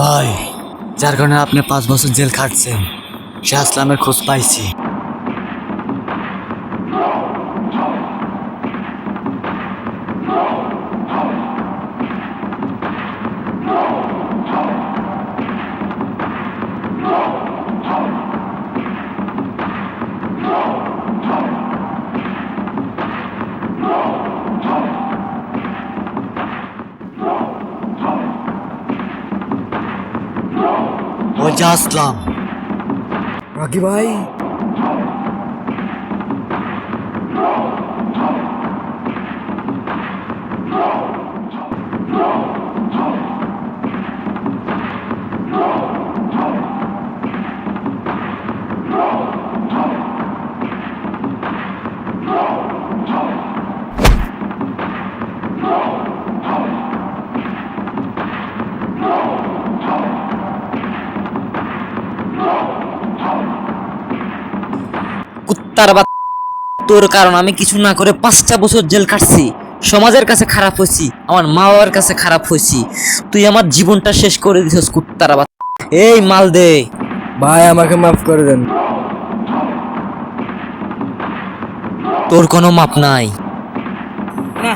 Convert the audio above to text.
ভাই যার কারণে আপনি পাঁচ বছর জেল খাটছেন। সে আসলামের খোঁজ পাইছি। और जासलाम रागी भाई কুত্তার বা তোর কারণ আমি কিছু না করে পাঁচটা বছর জেল কাটছি। সমাজের কাছে খারাপ হয়েছি আমার মা বাবার কাছে খারাপ হয়েছি। তুই আমার জীবনটা শেষ করে দিছিস কুত্তার বা এই মাল দে। ভাই আমাকে মাফ করে দেন। তোর কোনো মাপ নাই। না।